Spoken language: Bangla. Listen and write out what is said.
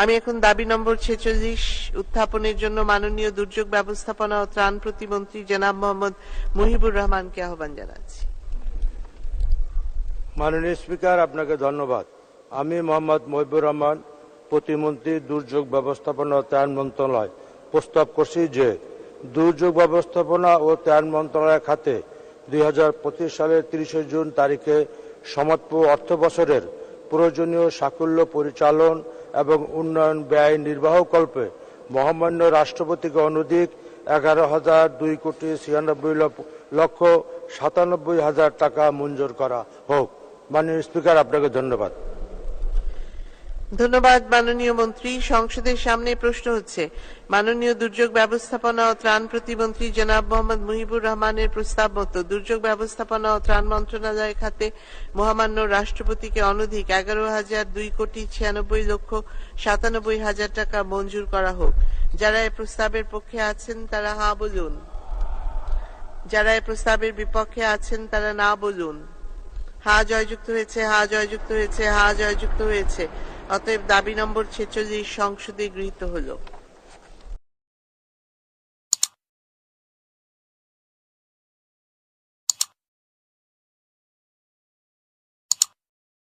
আমি এখন দাবি নম্বর ছেচল্লিশ, উত্থাপনের জন্য মাননীয় দুর্যোগ ব্যবস্থাপনা ও ত্রাণ প্রতিমন্ত্রী জনাব মোহাম্মদ মুহিবুর রহমানকে আহ্বান জানাচ্ছি। মাননীয় স্পিকার, আপনাকে ধন্যবাদ। আমি মোহাম্মদ মহিবুর রহমান, প্রতিমন্ত্রী দুর্যোগ ব্যবস্থাপনা ও ত্রাণ মন্ত্রণালয়। প্রস্তাব করছি যে, দুর্যোগ ব্যবস্থাপনা ও ত্রাণ মন্ত্রণালয়ের খাতে দুই হাজার পঁচিশ সালের তিরিশে জুন তারিখে সমাপ্ত অর্থ বছরের প্রয়োজনীয় সাকুল্য পরিচালন এবং উন্নয়ন ব্যয় নির্বাহকল্পে মহামান্য রাষ্ট্রপতিকে অনধিক এগারো হাজার দুই কোটি ছিয়ানব্বই লক্ষ সাতানব্বই হাজার টাকা মঞ্জুর করা হোক। মাননীয় স্পিকার, আপনাকে ধন্যবাদ। ধন্যবাদ, মাননীয় মন্ত্রী। সংসদের সামনে প্রশ্ন হচ্ছে, মাননীয় দুর্যোগ ব্যবস্থাপনা ও ত্রাণ প্রতিমন্ত্রী জনাব মোহাম্মদ মুহিবুর রহমানের প্রস্তাব মতো দুর্যোগ ব্যবস্থাপনা ও ত্রাণ মন্ত্রণালয় খাতে মহামান্য রাষ্ট্রপতিকে অনধিক এগারো হাজার দুই কোটি ছিয়ানব্বই লক্ষ সাতানব্বই হাজার টাকা মঞ্জুর করা হোক। যারা এ প্রস্তাবের পক্ষে আছেন তারা হা বলুন। যারা এ প্রস্তাবের বিপক্ষে আছেন তারা না বলুন। হা জয়যুক্ত হয়েছে, হা জয়যুক্ত হয়েছে, হা জয়যুক্ত হয়েছে। অতএব দাবি নম্বর ছেচল্লিশ সংসদে গৃহীত হলো।